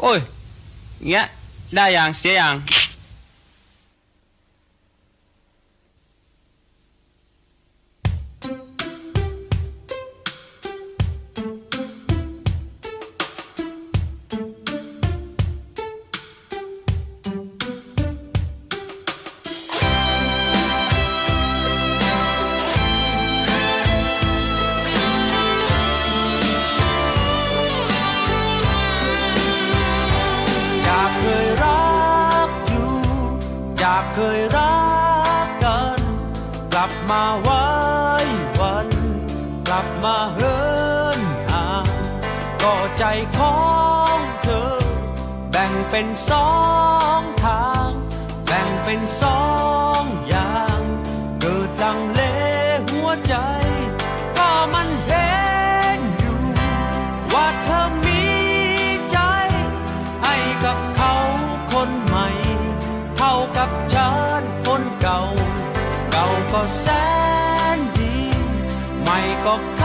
โอ้ยเงี้ยได้อย่างเสียอย่าง เคยรักกัน กลับมาไว้วัน กลับมาเฮินห่างก็ใจของเธอ แบ่งเป็นสองทาง แบ่งเป็นสอง Có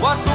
What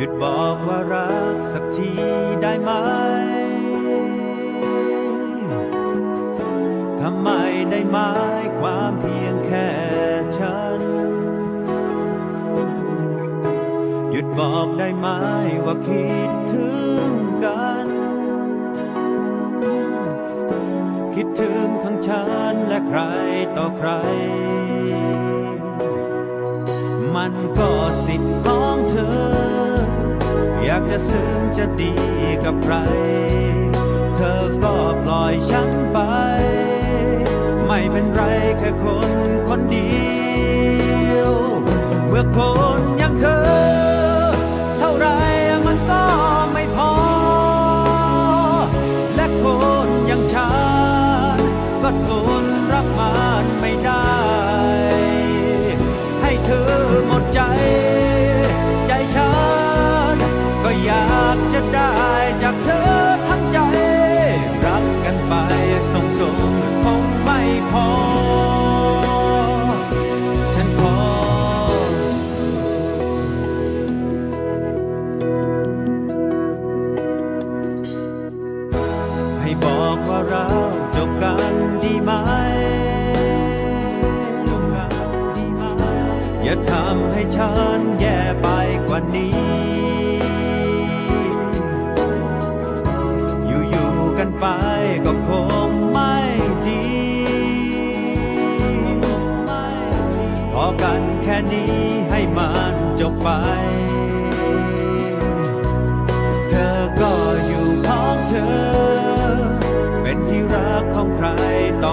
หยุดบอกว่ารักสักทีได้ไหม ทำไมได้หมายความเพียงแค่ฉัน หยุดบอกได้ไหมว่าคิดถึงกัน คิดถึงทั้งฉันและใครต่อใคร มันก็สิทธิ์ของเธอ อยากจะซึ้งจะดีกับใคร เธอก็ปล่อยฉันไป ไม่เป็นไรแค่คนคนเดียว เมื่อคนยังเธอ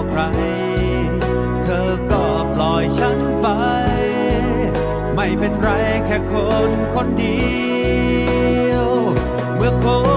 ใคร เธอก็ปล่อยฉันไป ไม่เป็นไรแค่คนคนเดียว เมื่อคน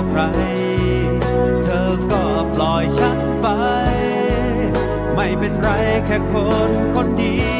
อกใคร เธอก็ปล่อยฉันไป ไม่เป็นไรแค่คนคนเดียว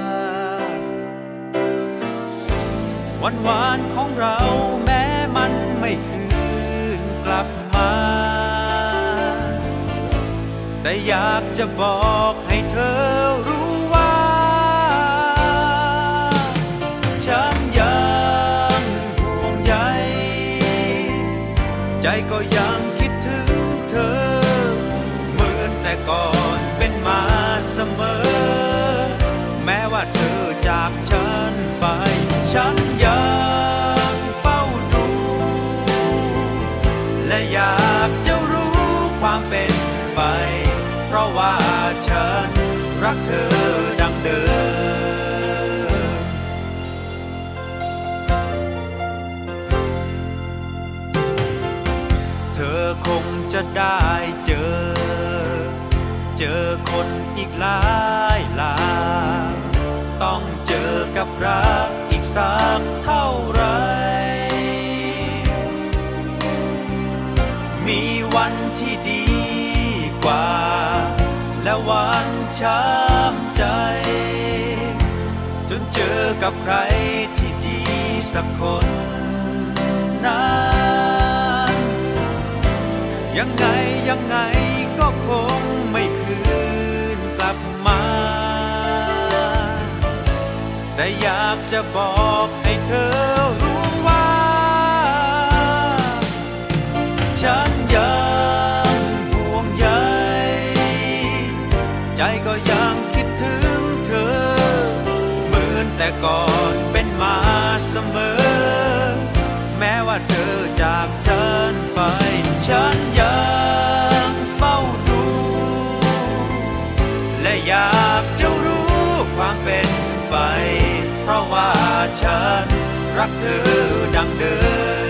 วันหวานของเราแม้มันไม่คืนกลับมา แต่อยากจะบอกให้เธอรู้ว่า ฉันยังห่วงใยใจก็ยังคิดถึงเธอ เหมือนแต่ก่อนเป็นมาเสมอ แม้ว่าเธอจากฉัน ได้เจอ เจอคนอีกหลายหลายต้องเจอกับรักอีกสักเท่าไร มีวันที่ดีกว่า และวันช้ำใจ จนเจอกับใครที่ดีสักคนนั้น ยังไงยังไงก็คงไม่คืนกลับมา แต่อยากจะบอกให้เธอรู้ว่า ฉันยังห่วงใยใจก็ยังคิดถึงเธอ เหมือนแต่ก่อน ธอดังเดิม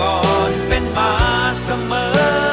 ก่อนเป็นมาเสมอ